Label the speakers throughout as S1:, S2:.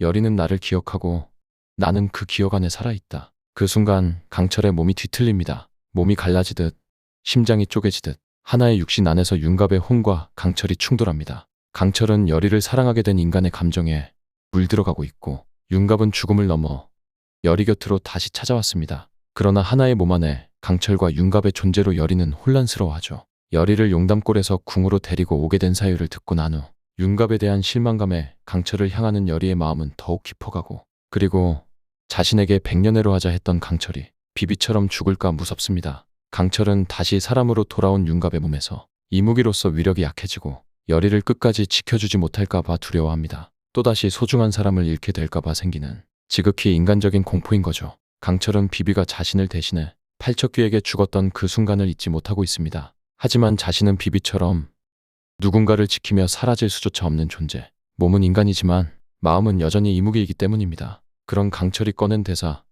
S1: 여리는 나를 기억하고 나는 그 기억 안에 살아있다. 그 순간 강철의 몸이 뒤틀립니다. 몸이 갈라지듯 심장이 쪼개지듯 하나의 육신 안에서 윤갑의 혼과 강철이 충돌합니다. 강철은 여리를 사랑하게 된 인간의 감정에 물들어가고 있고 윤갑은 죽음을 넘어 여리 곁으로 다시 찾아왔습니다. 그러나 하나의 몸 안에 강철과 윤갑의 존재로 여리는 혼란스러워하죠. 여리를 용담골에서 궁으로 데리고 오게 된 사유를 듣고 난 후 윤갑에 대한 실망감에 강철을 향하는 여리의 마음은 더욱 깊어가고 그리고 자신에게 백년해로 하자 했던 강철이 비비처럼 죽을까 무섭습니다. 강철은 다시 사람으로 돌아온 윤갑의 몸에서 이무기로서 위력이 약해지고 여리를 끝까지 지켜주지 못할까봐 두려워합니다. 또다시 소중한 사람을 잃게 될까봐 생기는 지극히 인간적인 공포인 거죠. 강철은 비비가 자신을 대신해 팔척귀에게 죽었던 그 순간을 잊지 못하고 있습니다. 하지만 자신은 비비처럼 누군가를 지키며 사라질 수조차 없는 존재. 몸은 인간이지만 마음은 여전히 이무기이기 때문입니다. 그런 강철이 꺼낸 대사.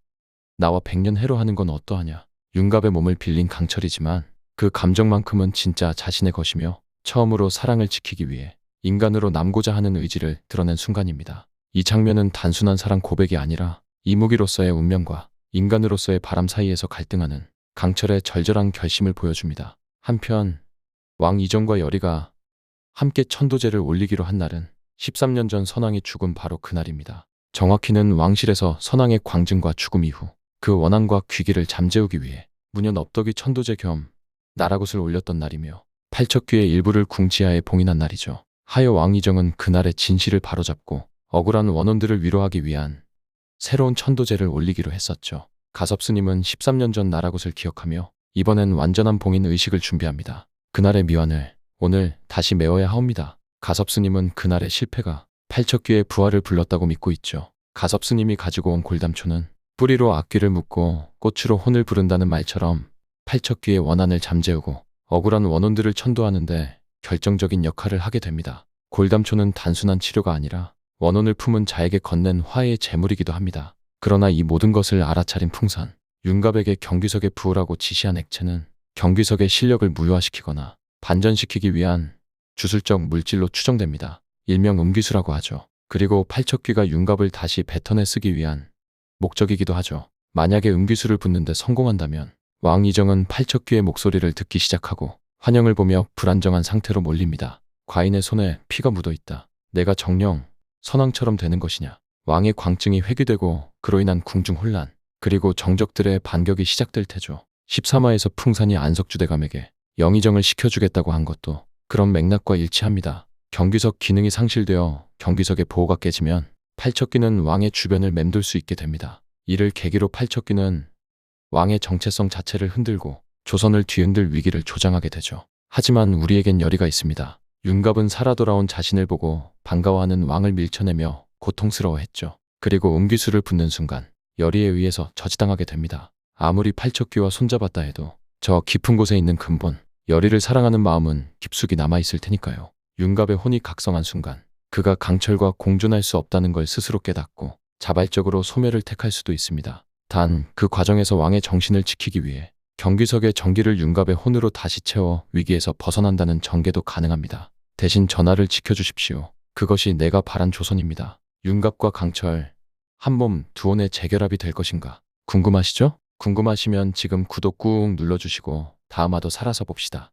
S1: 나와 백년 해로 하는 건 어떠하냐. 윤갑의 몸을 빌린 강철이지만 그 감정만큼은 진짜 자신의 것이며 처음으로 사랑을 지키기 위해 인간으로 남고자 하는 의지를 드러낸 순간입니다. 이 장면은 단순한 사랑 고백이 아니라 이무기로서의 운명과 인간으로서의 바람 사이에서 갈등하는 강철의 절절한 결심을 보여줍니다. 한편 왕 이정과 여리가 함께 천도제를 올리기로 한 날은 13년 전 선왕이 죽은 바로 그날입니다. 정확히는 왕실에서 선왕의 광증과 죽음 이후 그 원한과 귀기를 잠재우기 위해 무년 업덕이 천도제 겸 나라굿을 올렸던 날이며 팔척귀의 일부를 궁지하에 봉인한 날이죠. 하여 왕이정은 그날의 진실을 바로잡고 억울한 원혼들을 위로하기 위한 새로운 천도제를 올리기로 했었죠. 가섭스님은 13년 전 나라굿을 기억하며 이번엔 완전한 봉인 의식을 준비합니다. 그날의 미완을 오늘 다시 메워야 하옵니다. 가섭스님은 그날의 실패가 팔척귀의 부활을 불렀다고 믿고 있죠. 가섭스님이 가지고 온 골담초는 뿌리로 악귀를 묶고 꽃으로 혼을 부른다는 말처럼 팔척귀의 원한을 잠재우고 억울한 원혼들을 천도하는데 결정적인 역할을 하게 됩니다. 골담초는 단순한 치료가 아니라 원혼을 품은 자에게 건넨 화해의 제물이기도 합니다. 그러나 이 모든 것을 알아차린 풍산, 윤갑에게 경규석에 부으라고 지시한 액체는 경규석의 실력을 무효화시키거나 반전시키기 위한 주술적 물질로 추정됩니다. 일명 음기수라고 하죠. 그리고 팔척귀가 윤갑을 다시 뱉어내 쓰기 위한 목적이기도 하죠. 만약에 음기수를 붓는데 성공한다면 왕 이정은 팔척귀의 목소리를 듣기 시작하고 환영을 보며 불안정한 상태로 몰립니다. 과인의 손에 피가 묻어 있다. 내가 정령 선왕처럼 되는 것이냐. 왕의 광증이 회귀되고 그로 인한 궁중 혼란 그리고 정적들의 반격이 시작될 테죠. 13화에서 풍산이 안석주대감에게 영의정을 시켜주겠다고 한 것도 그런 맥락과 일치합니다. 경규석 기능이 상실되어 경규석의 보호가 깨지면 팔척귀는 왕의 주변을 맴돌 수 있게 됩니다. 이를 계기로 팔척귀는 왕의 정체성 자체를 흔들고 조선을 뒤흔들 위기를 조장하게 되죠. 하지만 우리에겐 열의가 있습니다. 윤갑은 살아 돌아온 자신을 보고 반가워하는 왕을 밀쳐내며 고통스러워했죠. 그리고 음기수를 붓는 순간 열의에 의해서 저지당하게 됩니다. 아무리 팔척귀와 손잡았다 해도 저 깊은 곳에 있는 근본, 열의를 사랑하는 마음은 깊숙이 남아있을 테니까요. 윤갑의 혼이 각성한 순간 그가 강철과 공존할 수 없다는 걸 스스로 깨닫고 자발적으로 소멸을 택할 수도 있습니다. 단 그 과정에서 왕의 정신을 지키기 위해 경규석의 정기를 윤갑의 혼으로 다시 채워 위기에서 벗어난다는 전개도 가능합니다. 대신 전하를 지켜주십시오. 그것이 내가 바란 조선입니다. 윤갑과 강철, 한 몸 두 혼의 재결합이 될 것인가? 궁금하시죠? 궁금하시면 지금 구독 꾹 눌러주시고 다음화도 살아서 봅시다.